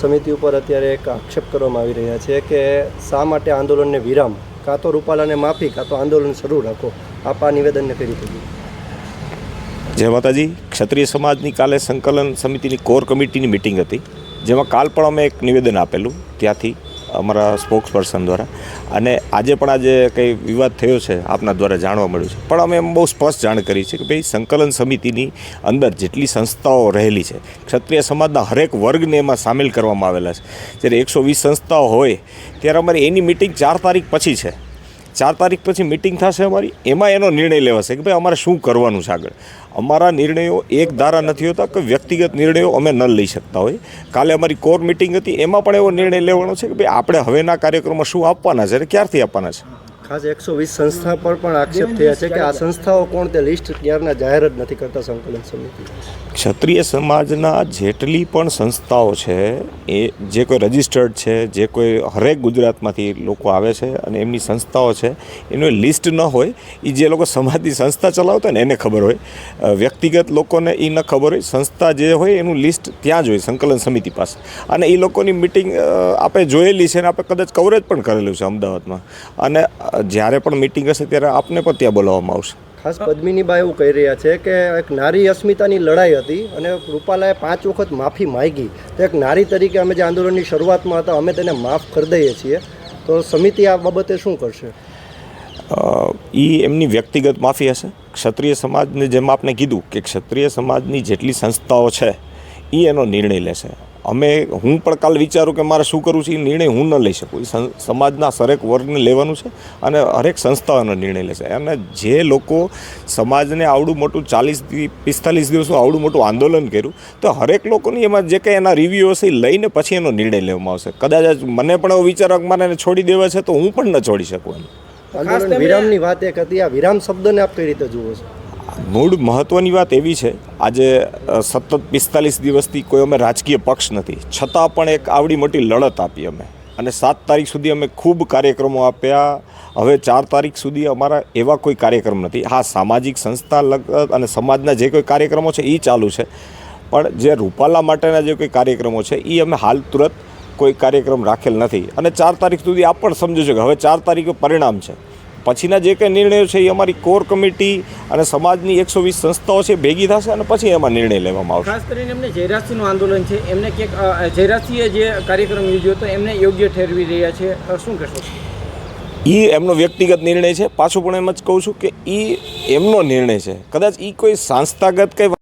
સમિતિ ઉપર અત્યારે એક આક્ષેપ કરવામાં આવી રહ્યા છે કે શા માટે આંદોલનને વિરામ, કાં તો રૂપાલાને માફી, કાં તો આંદોલન શરૂ રાખો આપ આ નિવેદનને કરી દીધું? જય માતાજી ક્ષત્રિય સમાજની કાલે સંકલન સમિતિની કોર કમિટીની મિટિંગ હતી, જેમાં કાલ પણ અમે એક નિવેદન આપેલું, ત્યાંથી અમારા સ્પોક્સ પર્સન દ્વારા. અને આજે પણ આજે કંઈ વિવાદ થયો છે આપના દ્વારા જાણવા મળ્યું છે. પણ અમે એમ બહુ સ્પષ્ટ જાણ કરી છે કે ભાઈ સંકલન સમિતિની અંદર જેટલી સંસ્થાઓ રહેલી છે, ક્ષત્રિય સમાજના હરેક વર્ગને એમાં સામેલ કરવામાં આવેલા છે. જ્યારે એકસો વીસ સંસ્થાઓ હોય, ત્યારે અમારી એની મિટિંગ ચાર તારીખ પછી છે. ચાર તારીખ પછી મિટિંગ થશે અમારી. એમાં એનો નિર્ણય લેવાશે કે ભાઈ અમારે શું કરવાનું છે આગળ. અમારા નિર્ણયો એક ધારા નથી હોતા કે વ્યક્તિગત નિર્ણયો અમે ન લઈ શકતા હોય. કાલે અમારી કોર મિટિંગ હતી, એમાં પણ એવો નિર્ણય લેવાનો છે કે ભાઈ આપણે હવેના કાર્યક્રમમાં શું આપવાના છે અને ક્યારથી આપવાના છે? ખાસ એકસો વીસ સંસ્થા પર પણ આક્ષેપ થયા છે કે આ સંસ્થાઓ કોણ તે લિસ્ટ ક્યારના જાહેર જ નથી કરતા સંકલન સમિતિ. ક્ષત્રિય સમાજના જેટલી પણ સંસ્થાઓ છે, એ જે કોઈ રજિસ્ટર્ડ છે, જે કોઈ હરેક ગુજરાતમાંથી લોકો આવે છે અને એમની સંસ્થાઓ છે, એનું લિસ્ટ ન હોય એ જે લોકો સમાજની સંસ્થા ચલાવતા ને એને ખબર હોય. વ્યક્તિગત લોકોને એ ન ખબર હોય, સંસ્થા જે હોય એનું લિસ્ટ ત્યાં જ હોય, સંકલન સમિતિ પાસે. અને એ લોકોની મિટિંગ આપણે જોયેલી છે અને આપણે કદાચ કવરેજ પણ કરેલું છે અમદાવાદમાં. અને જ્યારે પણ મિટિંગ હશે ત્યારે આપને પણ ત્યાં બોલાવવામાં આવશે. ખાસ પદ્મિનીબા એવું કહી રહ્યા છે કે એક નારી અસ્મિતાની લડાઈ હતી અને રૂપાલાએ પાંચ વખત માફી માગી. તો એક નારી તરીકે અમે જે આંદોલનની શરૂઆતમાં હતા અમે તેને માફ કરી દઈએ છીએ. તો સમિતિ આ બાબતે શું કરશે? એ એમની વ્યક્તિગત માફી હશે. ક્ષત્રિય સમાજને જેમ આપને કીધું કે ક્ષત્રિય સમાજની જેટલી સંસ્થાઓ છે એ એનો નિર્ણય લેશે. અમે હું પણ કાલ વિચારું કે મારે શું કરવું છે એ નિર્ણય હું ન લઈ શકું. એ સમાજના હરેક વર્ગને લેવાનું છે અને હરેક સંસ્થાઓનો નિર્ણય લેશે અને જે લોકો સમાજને આવડું મોટું ચાલીસથી પિસ્તાલીસ દિવસનું આવડું મોટું આંદોલન કર્યું તો હરેક લોકોની એમાં જે કંઈ એના રિવ્યૂ હશે એ લઈને પછી એનો નિર્ણય લેવામાં આવશે. કદાચ મને પણ એવો વિચાર મારે એને છોડી દેવા છે તો હું પણ ન છોડી શકું એમ. વિરામની વાત એક હતી. આ વિરામ શબ્દને આપ કઈ રીતે જુઓ છો? મૂળ મહત્ત્વની વાત એવી છે, આજે સતત પિસ્તાલીસ દિવસથી કોઈ અમે રાજકીય પક્ષ નથી. છતાં પણ એક આવડી મોટી લડત આપી અમે. અને સાત તારીખ સુધી અમે ખૂબ કાર્યક્રમો આપ્યા. હવે ચાર તારીખ સુધી અમારા એવા કોઈ કાર્યક્રમ નથી. હા, સામાજિક સંસ્થા લગ અને સમાજના જે કોઈ કાર્યક્રમો છે એ ચાલુ છે. પણ જે રૂપાલા માટેના જે કોઈ કાર્યક્રમો છે એ અમે હાલ તુરંત કોઈ કાર્યક્રમ રાખેલ નથી. અને ચાર તારીખ સુધી આપ પણ સમજો છો કે હવે ચાર તારીખે પરિણામ છે. પછીના જે કંઈ નિર્ણયો છે એ અમારી કોર કમિટી અને સમાજની એકસો વીસ સંસ્થાઓ છે ભેગી થશે અને પછી એમાં નિર્ણય લેવામાં આવશે. ખાસ કરીને એમને જયરાજસિંહનું આંદોલન છે એમને ક્યાંક જયરાજસિંહે જે કાર્યક્રમ યોજ્યો હતો એમને યોગ્ય ઠેરવી રહ્યા છે. શું કહેશો? એ એમનો વ્યક્તિગત નિર્ણય છે. પાછું પણ એમ જ કહું છું કે એ એમનો નિર્ણય છે. કદાચ એ કોઈ સંસ્થાગત કંઈ